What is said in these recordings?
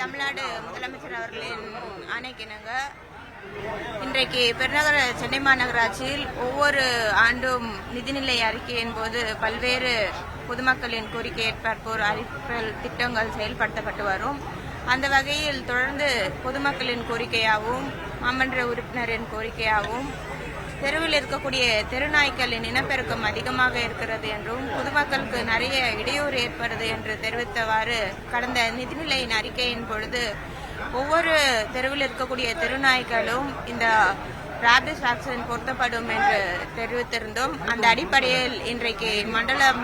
தமிழ்நாடு முதலமைச்சர் அவர்களின் ஆணைக்கிணங்க. இன்றைக்கு பெருநகர சென்னை மாநகராட்சியில் ஒவ்வொரு ஆண்டும் நிதிநிலை அறிக்கையின் போது பல்வேறு பொதுமக்களின் கோரிக்கை ஏற்பார்ப்போர் அறிவித்தல் திட்டங்கள் செயல்படுத்தப்பட்டு வரும். அந்த வகையில் தொடர்ந்து பொதுமக்களின் கோரிக்கையாகவும் மாமன்ற உறுப்பினரின் கோரிக்கையாகவும் தெருவில் இருக்கக்கூடிய தெருநாய்க்களின் இனப்பெருக்கம் அதிகமாக இருக்கிறது என்றும் பொதுமக்களுக்கு நிறைய இடையூறு ஏற்படுது என்று தெரிவித்தவாறு கடந்த நிதிநிலையின் அறிக்கையின் பொழுது ஒவ்வொரு தெருவில் இருக்கக்கூடிய தெருநாய்களும் இந்த ராபிஸ் வேக்சின் பொருத்தப்படும் என்று தெரிவித்திருந்தோம். அந்த அடிப்படையில் இன்றைக்கு மண்டலம்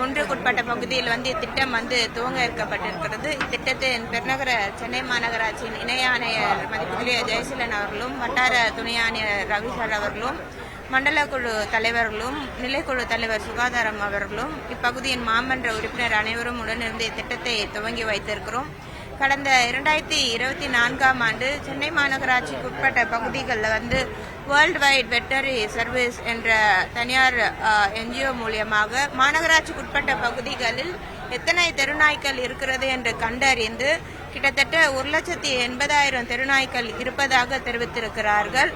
ஒன்றுக்குட்பட்ட பகுதியில் வந்து இத்திட்டம் வந்து துவங்க இருக்கப்பட்டிருக்கிறது இத்திட்டத்தின் பெருநகர சென்னை மாநகராட்சியின் இணை ஆணையர் மதிப்புக்குரிய ஜெயசீலன் அவர்களும் வட்டார துணை ஆணையர் ரகுசர் அவர்களும் மண்டல குழு தலைவர்களும் நிலைக்குழு தலைவர் சுகாதாரம் அவர்களும் இப்பகுதியின் மாமன்ற உறுப்பினர் அனைவரும் உடனிருந்து இத்திட்டத்தை துவங்கி வைத்திருக்கிறோம். கடந்த இரண்டாயிரத்தி இருபத்தி நான்காம் ஆண்டு சென்னை மாநகராட்சிக்கு உட்பட்ட பகுதிகளில் வந்து வேர்ல்டு வைட் வெட்டரி சர்வீஸ் என்ற தனியார் என்ஜிஓ மூலியமாக மாநகராட்சிக்கு உட்பட்ட பகுதிகளில் எத்தனை தெருநாய்க்கள் இருக்கிறது என்று கண்டறிந்து கிட்டத்தட்ட ஒரு லட்சத்தி எண்பதாயிரம் தெருநாய்கள் இருப்பதாக தெரிவித்திருக்கிறார்கள்.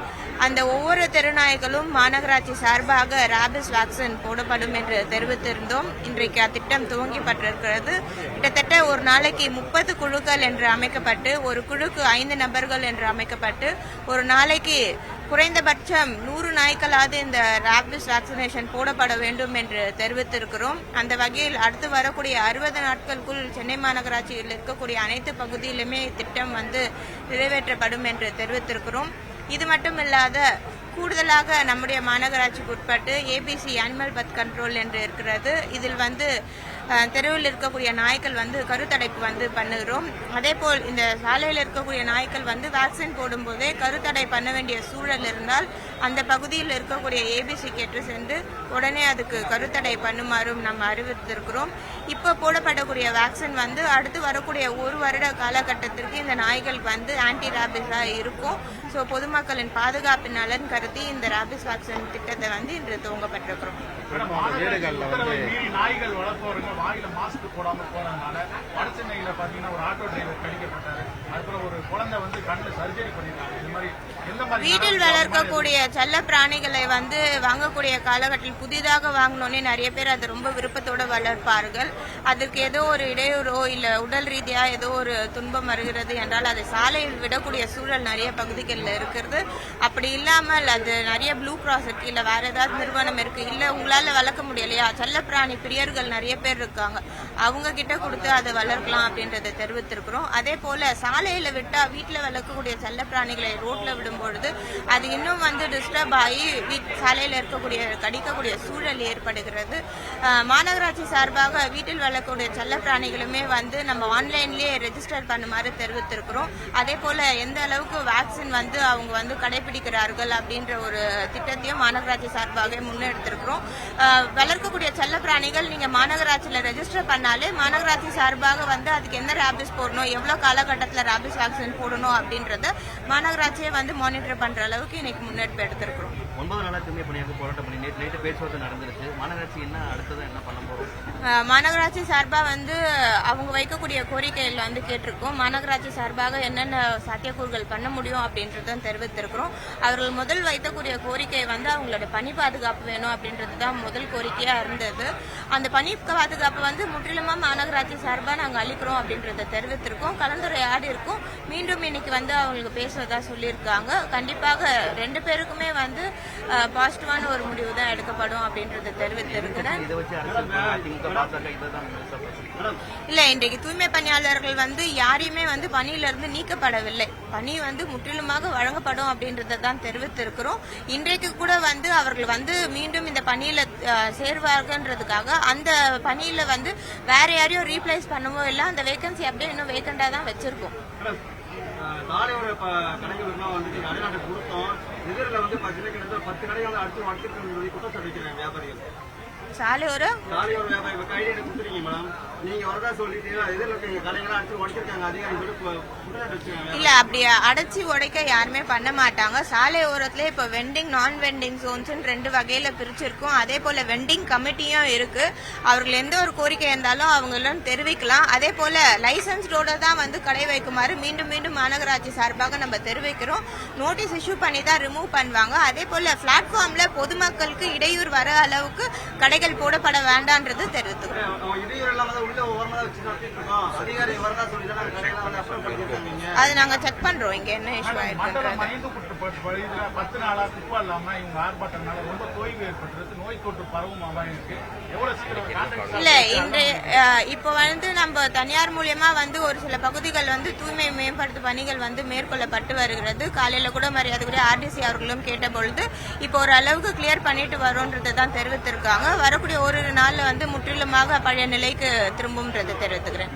அந்த ஒவ்வொரு தெருநாய்களும் மாநகராட்சி சார்பாக ராபிஸ் வேக்சின் போடப்படும் என்று தெரிவித்திருந்தோம். இன்றைக்கு அத்திட்டம் துவங்கப்பட்டிருக்கிறது கிட்டத்தட்ட ஒரு நாளைக்கு முப்பது குழுக்கள் என்று அமைக்கப்பட்டு ஒரு குழுக்கு ஐந்து நபர்கள் என்று அமைக்கப்பட்டு ஒரு நாளைக்கு குறைந்தபட்சம் நூறு நாய்க்களாவது இந்த ராபிஸ் வேக்சினேஷன் போடப்பட வேண்டும் என்று தெரிவித்திருக்கிறோம். அந்த வகையில் அடுத்து வரக்கூடிய அறுபது நாட்களுக்குள் சென்னை மாநகராட்சியில் இருக்கக்கூடிய அனைத்து பகுதியிலுமே திட்டம் வந்து நிறைவேற்றப்படும் என்று தெரிவித்திருக்கிறோம். இது மட்டும் இல்லாத கூடுதலாக நம்முடைய மாநகராட்சிக்கு உட்பட்டு ஏபிசி அனிமல் பத் கண்ட்ரோல் என்று இருக்கிறது. இதில் வந்து தெருவில் இருக்கக்கூடிய நாய்கள் வந்து கருத்தடைப்பு வந்து பண்ணுகிறோம். அதே போல் இந்த சாலையில் இருக்கக்கூடிய நாய்கள் வந்து வேக்சின் போடும்போதே கருத்தடை பண்ண வேண்டிய சூழல் இருந்தால் அந்த பகுதியில் இருக்கக்கூடிய ஏபிசி கேட்டு சென்று உடனே அதுக்கு கருத்தடை பண்ணுமாறும் நம்ம அறிவித்திருக்கிறோம். இப்போ போடப்படக்கூடிய வேக்சின் வந்து அடுத்து வரக்கூடிய ஒரு வருட காலகட்டத்திற்கு இந்த நாய்கள் வந்து ஆன்டி ராபிஸாக இருக்கும். ஸோ பொதுமக்களின் பாதுகாப்பின் நலன் கருதி இந்த ராபிஸ் வேக்சின் திட்டத்தை வந்து இன்று துவங்கப்பட்டிருக்கிறோம் நாய்கள் வளர்ப்பவர்கள் வாயில மாஸ்க் போடாம போனதுனால வட சென்னையில பாத்தீங்கன்னா ஒரு ஆட்டோ டிரைவர் கடிக்கப்பட்டாரு. அதுக்கப்புறம் ஒரு குழந்தை வந்து கண்ணு சர்ஜரி பண்ணிருக்காங்க இது மாதிரி வீட்டில் வளர்க்கக்கூடிய செல்ல பிராணிகளை வந்து வாங்கக்கூடிய காலகட்டத்தில் புதிதாக வாங்கினோன்னே நிறைய பேர் அதை ரொம்ப விருப்பத்தோட வளர்ப்பார்கள். அதற்கு ஏதோ ஒரு இடையூறோ இல்ல உடல் ரீதியா ஏதோ ஒரு துன்பம் வருகிறது என்றால் அதை சாலையில் விடக்கூடிய சூழல் நிறைய பகுதிகளில் இருக்கிறது. அப்படி இல்லாமல் அது நிறைய ப்ளூ கிராஸ் இருக்கு இல்ல வேற ஏதாவது நிறுவனம் இருக்கு இல்ல உங்களால வளர்க்க முடியலையா? செல்லப்பிராணி பிரியர்கள் நிறைய பேர் இருக்காங்க. அவங்க கிட்ட கொடுத்து அதை வளர்க்கலாம் அப்படின்றத தெரிவித்திருக்கிறோம். அதே போல சாலையில விட்டா வீட்டுல வளர்க்கக்கூடிய செல்ல பிராணிகளை ரோட்ல விடும் பொழுது அது இன்னும் வந்து டிஸ்டர்ப் ஆகி வீட் சாலையில இருக்கக்கூடிய கடிக்கக்கூடிய சூழல் ஏற்படுகிறது. மாநகராட்சி சார்பாக வீட்டில் வளர்க்கக்கூடிய செல்ல பிராணிகளுமே வந்து நம்ம ஆன்லைன்லயே ரெஜிஸ்டர் பண்ணுமாறு தெரிவித்திருக்கிறோம். அதே போல எந்த அளவுக்கு வேக்சின் வந்து அவங்க வந்து கடைபிடிக்கிறார்கள் அப்படின்ற ஒரு திட்டத்தையும் மாநகராட்சி சார்பாக முன்னெடுத்திருக்கிறோம். வளர்க்கக்கூடிய செல்ல பிராணிகள் நீங்க மாநகராட்சியில ரெஜிஸ்டர் பண்ணாலே மாநகராட்சி சார்பாக வந்து அதுக்கு என்ன ரேபிஸ் போடணும் எவ்வளவு காலகட்டத்தில் ரேபிஸ் வேக்சின் போடணும் அப்படின்றத மாநகராட்சியே வந்து மானிட்டர் பண்ற அளவுக்கு இன்னைக்கு முன்னெடுப்பு எடுத்திருக்கிறோம். ஒன்பது நாளா தூய்மை பணியாக போராட்டம் பண்ணி நேற்று நைட்டு பேச்சுவார்த்தை நடந்துருச்சு. மாநகராட்சி என்ன அடுத்ததான் என்ன பண்ண போறோம்? மாநகராட்சி சார்பா வந்து அவங்க வைக்கக்கூடிய கோரிக்கைகள் வந்து கேட்டிருக்கோம். மாநகராட்சி சார்பாக என்னென்ன சாத்தியக்கூறுகள் பண்ண முடியும் அப்படின்றத தெரிவித்திருக்கிறோம். அவர்கள் முதல் வைக்கக்கூடிய கோரிக்கை வந்து அவங்களோட பணி பாதுகாப்பு வேணும் அப்படின்றது தான் முதல் கோரிக்கையா இருந்தது. அந்த பணி பாதுகாப்பு வந்து முற்றிலுமா மாநகராட்சி சார்பா நாங்க அளிக்கிறோம் அப்படின்றத தெரிவித்திருக்கோம். கலந்துரையாடி இருக்கோம் மீண்டும் இன்னைக்கு வந்து அவங்களுக்கு பேசுவதா சொல்லியிருக்காங்க. கண்டிப்பாக ரெண்டு பேருக்குமே வந்து பாசிட்டிவான ஒரு முடிவு தான் எடுக்கப்படும் அப்படின்றத தெரிவித்திருக்கிறேன். இல்ல இன்றைக்கு தூய்மை பணியாளர்கள் வந்து யாரையுமே வந்து பணியில இருந்து நீக்கப்படவில்லை. பணி வந்து முற்றிலுமாக வழங்கப்படும் அப்படின்றத தான் தெரிவித்திருக்கிறோம். இன்றைக்கு கூட வந்து அவர்கள் வந்து மீண்டும் இந்த பணியில சேர்வார்கள்ன்றதுக்காக அந்த பணியில வந்து வேற யாரையும் ரீப்ளேஸ் பண்ணவோ இல்லை அந்த வேகன்சி அப்படியே இன்னும் வேக்கண்டா தான் வச்சிருக்கோம். சாலையோட கடைகளுக்குலாம் வந்துட்டு நடைநாட்டு கொடுத்தோம். எதிரில் வந்து பார்த்தீங்கன்னா கிட்டத்தட்ட பத்து கடைகள் அடுத்து வளர்த்துட்டு குற்றச்சாட்டு வைக்கிறாங்க வியாபாரிகள். சாலையோரம் சாலையோர வியாபாரி எடுத்து கொடுத்துருக்கீங்க மேடம் இல்ல அப்படி அடைச்சி உடைக்க யாருமே பண்ண மாட்டாங்க. சாலை ஓரத்துல இப்ப வெண்டிங் நான் வெண்டிங் ஜோன்ஸ் ரெண்டு வகையில பிரிச்சிருக்கோம். அதே போல வெண்டிங் கமிட்டியும் இருக்கு. அவர்கள் எந்த ஒரு கோரிக்கை இருந்தாலும் அவங்களும் தெரிவிக்கலாம். அதே போல லைசன்ஸ்டோட தான் வந்து கடை வைக்குமாறு மீண்டும் மீண்டும் மாநகராட்சி சார்பாக நம்ம தெரிவிக்கிறோம். நோட்டீஸ் இஷ்யூ பண்ணி தான் ரிமூவ் பண்ணுவாங்க. அதே போல பிளாட்ஃபார்ம்ல பொதுமக்களுக்கு இடையூறு வர அளவுக்கு கடைகள் போடப்பட வேண்டான்றது தெரிவித்துக்கிறோம். Halloween. அது நாங்க செக் பண்றோம். இங்க என்ன இஷ்யூ பகுதியில பத்து நாளா குப்பை இல்லாம இவங்க ஆர்ப்பாட்டம்னால ரொம்ப தொய்வு ஏற்பட்டிருக்கு. நோய் தொற்று பரவும் அபாயம் இருக்கு இல்ல இன்றைய அஹ், இப்போ வந்து நம்ம தனியார் மூலியமா வந்து ஒரு சில பகுதிகள் வந்து தூய்மை மேம்படுத்து பணிகள் வந்து மேற்கொள்ளப்பட்டு வருகிறது. காலையில கூட மரியாதைக்குரிய ஆர்டிசி அவர்களும் கேட்ட பொழுது இப்போ ஒரு அளவுக்கு கிளியர் பண்ணிட்டு வரோன்றதை தான் தெரிவித்திருக்காங்க. வரக்கூடிய ஒரு நாள்ல வந்து முற்றிலுமாக பழைய நிலைக்கு திரும்பும்ன்றதை தெரிவித்துக்கிறேன்